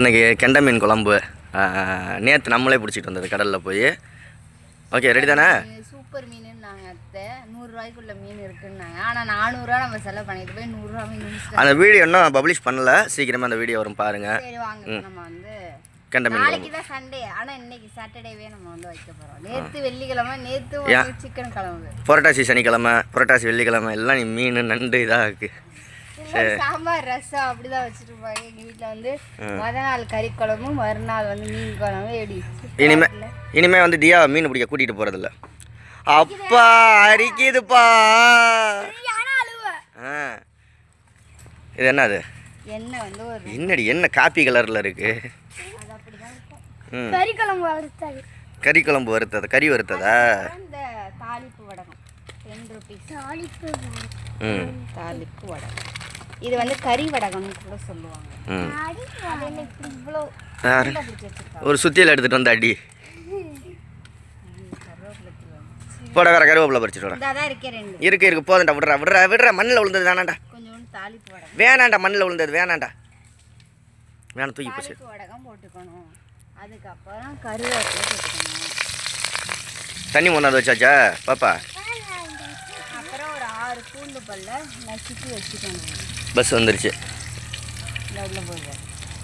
இன்னைக்கு கெண்டை மீன் குழம்பு. நேற்று நம்மளே பிடிச்சிட்டு வந்தது கடலில் போய். ஓகே ரெடி தானே? சூப்பர் மீனுன்னாங்க அத்தை. நூறுரூவாய்க்குள்ள மீன் இருக்குன்னாங்க. ஆனால் நானூறுரூவா நம்ம செலவு பண்ணிட்டு போய் நூறுரூவா மீன் அந்த வீடியோ இன்னும் பப்ளிஷ் பண்ணல. சீக்கிரமாக அந்த வீடியோ வரும் பாருங்கள் சரி வாங்க. நம்ம வந்து கெண்டை மீன் நாளைக்கு தான் சண்டே ஆனால் இன்னைக்கு சாட்டர்டேவே நம்ம வந்து வைக்க போகிறோம் நேற்று வெள்ளிக்கிழமை நேற்று சிக்கன் கிழங்கு புரட்டாசி சனிக்கிழமை புரட்டாசி வெள்ளிக்கிழமை எல்லாம் நீ மீன் நண்டு இதாக இருக்குது சாம்பார் ரசம் அப்படிதான் வச்சுட்டு இருப்பாங்க எங்க வீட்ல வந்து முத நாள் கறி குழம்பு மறுநாள் வந்து மீன் குழம்பு எப்படி இனிமே இனிமே வந்து தியா மீன் பிடிக்க கூட்டிகிட்டு போகிறதில்ல அப்பா அரிக்குதுப்பா இது என்னது எண்ணெய் வந்து ஒரு என்னடி என்ன காப்பி கலரில் இருக்கு? கறி குழம்பு வறுத்தது கறி குழம்பு வறுத்தது. கறி வறுத்ததா? இந்த தாளிப்பு வடகம். டென் ருபீஸ் தாளிப்பு ம். தாளிப்பு வடகம். இது வந்து கறி வடகம்னு கூட சொல்லுவாங்க. ஒரு சுத்தியில் எடுத்துகிட்டு வந்து அடி. போட வேற கருவேப்பிலை பறிச்சுட்டு வரேன் இருக்கே இருக்கு போதும்டா விடுறா விடுறா விடுறா. மண்ணில் விழுந்தது வேணாண்டா வடகம். வேணாண்டா மண்ணில் விழுந்தது வேணாண்டா வேணாம் தூக்கி போச்சு. வடகம் போட்டுக்கணும். அதுக்கப்புறம் கருவேப்பிலை போட்டுக்கணும். தண்ணி மூணாவது வச்சாச்சா? பாப்பா. அப்புறம் ஒரு ஆறு பூண்டு பல்ல நசுக்கி வச்சுக்கணும். பஸ் வந்துருச்சு.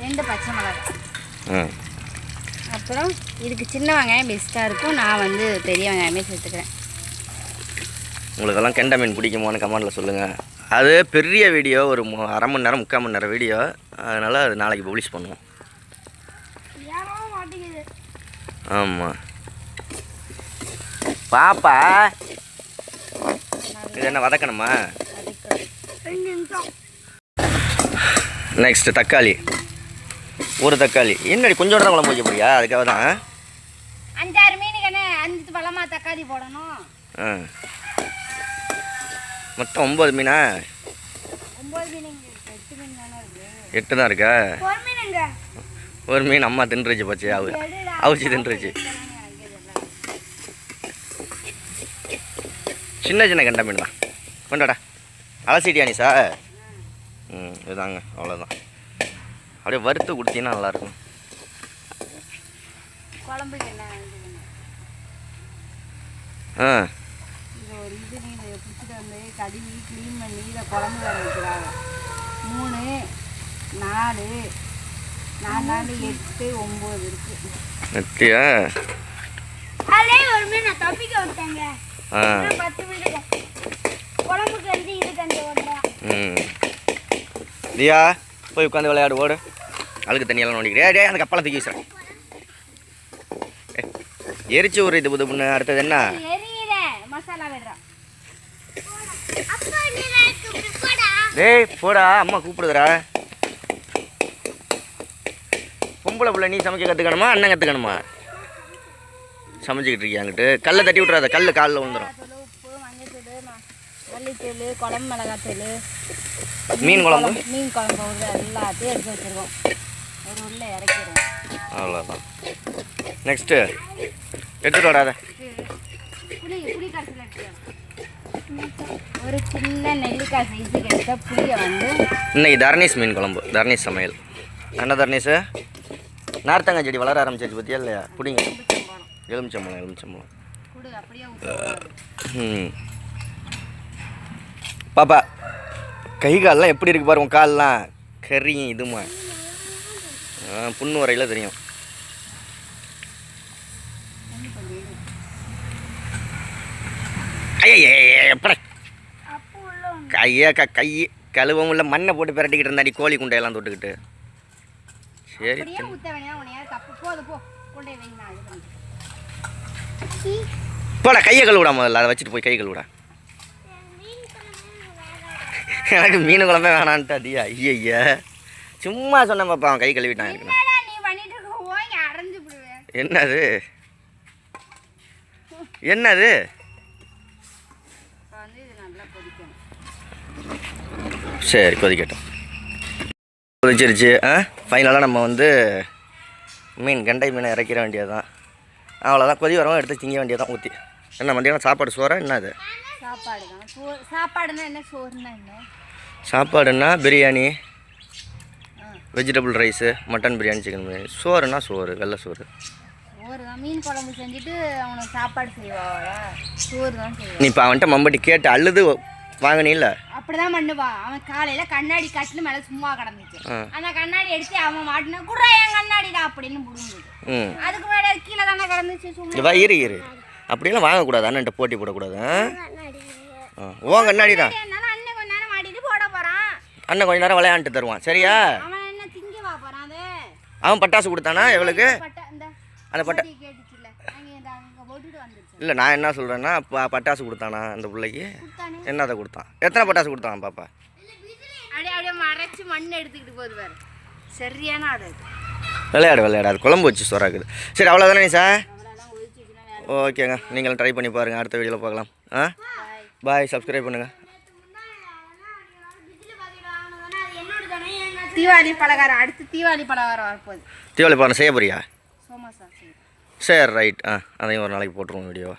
ரெண்டு பச்சை மிளகாய் ம் அப்புறம் இதுக்கு சின்ன வெங்காயம் பெஸ்ட்டாக இருக்கும். நான் வந்து பெரிய வெங்காயமே சேர்த்துக்கிறேன். உங்களுக்கெல்லாம் கெண்டை மீன் பிடிக்குமோன்னு கமெண்டில் சொல்லுங்கள் அது பெரிய வீடியோ ஒரு அரை மணி நேரம் முக்கால் மணி நேரம் வீடியோ அதனால் அது நாளைக்கு பப்ளிஷ் பண்ணுவோம். ஆமாம் பாப்பா இது என்ன வதக்கணுமா? நெக்ஸ்ட் தக்காளி. ஒரு தக்காளி. என்னடி கொஞ்சோட தான் குழம்பு வைக்க போறியா? அதுக்காக தான் அஞ்சாறு மீனுக்கு அஞ்சு பழமா தக்காளி போடணும்? ஆ. மொத்தம் ஒம்பது மீனா? எட்டு மீன் தானே இருக்கு. எட்டு தான் இருக்கா? ஒரு மீனுங்க. ஒரு மீன் அம்மா தின்றுச்சு போச்சு அவு. அவிச்சு தின்றுச்சு. சின்ன சின்ன கெண்டை மீன் தான். கொண்டாடா. அலசிட்டியா நீ சார்? ம் இதுதாங்க அவ்வளோதான் அப்படியே வறுத்து கொடுத்தீங்கன்னா நல்லாயிருக்கும். குழம்புக்கு என்ன ஆ. இது ஒரு இது மீன் பிடிச்சிட்டு வந்து கழுவி க்ளீன் பண்ணி இதை குழம்பு வர வைக்கிறாங்க. மூணு நாலு நாலு நாலு எட்டு ஒம்பது இருக்கு. நெத்தியா அதே ஒரு மீன் நான் தப்பிக்க விட்டேங்க ஆ. பத்து மீன் குழம்புக்கு வந்து இது கண்டு ஓடுறேன் ம். தியா போய் உட்காந்து விளையாடு ஓடு அழுக்கு தண்ணியெல்லாம் நோண்டிக்கிட்டே. டே அந்த கப்பலை தூக்கி வீசுறேன் எரிச்சு ஒரு இது புது பொண்ணு. அடுத்தது என்ன? டேய் போடா. அம்மா கூப்பிடுதுடா. பொம்பளை பிள்ளை நீ சமைக்க கற்றுக்கணுமா அண்ணன் கற்றுக்கணுமா சமைச்சிக்கிட்டு இருக்கியாங்கிட்டு கல்லை தட்டி விட்றாத கல் காலில் விழுந்துடும் மல்லித்தூள் குழம்பு மிளகாத்தூள். மீன் குழம்பு? மீன் குழம்பு எல்லாத்தையும் எடுத்து வச்சிருக்கோம் ஒரு உள்ள இறக்கிடுவோம். அவ்வளோதான் நெக்ஸ்ட்டு எடுத்துட்டு வராத. ஒரு சின்ன நெல்லிக்காய் சைஸுக்கு எடுத்த புளியை வந்து இன்னைக்கு தர்ணீஸ் மீன் குழம்பு தர்ணீஸ் சமையல். என்ன தர்ணீஸு நார்த்தங்காய் செடி வளர ஆரம்பிச்சிருச்சு பற்றியா இல்லையா? பிடிங்க. எலுமிச்சம்பழம் எலுமிச்சம்பழம். ம். பாப்பா. கை கால்லாம் எப்படி இருக்கு பாரு உன் கால்லாம்? கறியும் இதுமா. புண்ணு வரையில் தெரியும். கையை க கை கழுவவும் இல்லை மண்ணை போட்டு பிரட்டிக்கிட்டு இருந்தாடி கோழி குண்டையெல்லாம் தொட்டுக்கிட்டு. சரி போடா கையை கழுவிடா முதல்ல. அதை வச்சுட்டு போய் கை கழுவிடா. எனக்கு மீன் குழம்பே வேணான்ட்டு அதியா ஐயா சும்மா சொன்னேன் பாப்பா அவன் கை கழுவிட்டான் விடுவேன் என்னது? என்னது? சரி கொதிக்கட்டும். கொதிச்சிருச்சு. ஆ? ஃபைனலாக நம்ம வந்து மீன் கெண்டை மீனை இறக்கிற வேண்டியதுதான். அவ்வளோதான் கொதி வரவும் எடுத்து திங்க வேண்டியதான் ஊற்றி என்ன மத்தியானம் சாப்பாடு சோறா? என்ன அது? சாப்பாடு தான் சோறு சாப்பாடுன்னா என்ன? சோறுனா என்ன? சாப்பாடுன்னா biryani vegetable rice mutton biryani chicken biryani. சோறுனா சோறு வெள்ளை சோறு. சோறு தான் மீன் குழம்பு செஞ்சுட்டு அவனுக்கு சாப்பாடு செய்வாளா சோறு தான் செய்வான் நீ இப்போ அவன்கிட்ட மம்பட்டி கேட்டு அழுது வாங்கினில்ல? அப்படிதான் பண்ணுவா. அவன் காலையில கண்ணாடி கட்டில் மேல சும்மா கிடந்துச்சு. அந்த கண்ணாடி எடுத்து அவன் மாட்டினா குடுறா என் கண்ணாடிடா அப்படின்னு புடுங்குது அதுக்கு முன்னாடி கீழே தானே கிடந்துச்சு சும்மா. இரு இரு. அப்படியெல்லாம் வாங்கக்கூடாது அண்ணன்ட்ட போட்டி போடக்கூடாது உன் கண்ணாடி தான். அண்ணன் கொஞ்ச நேரம் விளையாண்டுட்டு தருவான் சரியா? அவன் பட்டாசு கொடுத்தானா இந்த அந்த பட்டா இல்லை நான் என்ன சொல்கிறேன்னா பட்டாசு கொடுத்தானா அந்த பிள்ளைக்கு? என்னதை கொடுத்தான்? எத்தனை பட்டாசு கொடுத்தான் பாப்பா. விளையாடு விளையாடு. அது குழம்பு வச்சு சோறாக்குது. சரி அவ்வளோதானே சார் ஓகேங்க. நீங்களும் ட்ரை பண்ணி பாருங்கள் அடுத்த வீடியோவில் பார்க்கலாம். ஆ? பாய் சப்ஸ்கிரைப் பண்ணுங்கள் தீபாவளி பலகாரம். அடுத்து தீபாவளி பலகாரம் வரப்போகுது. தீபாவளி பாருங்க செய்ய போறியா? சரி ரைட் ஆ அதையும் ஒரு நாளைக்கு போட்டுருவோம் வீடியோவை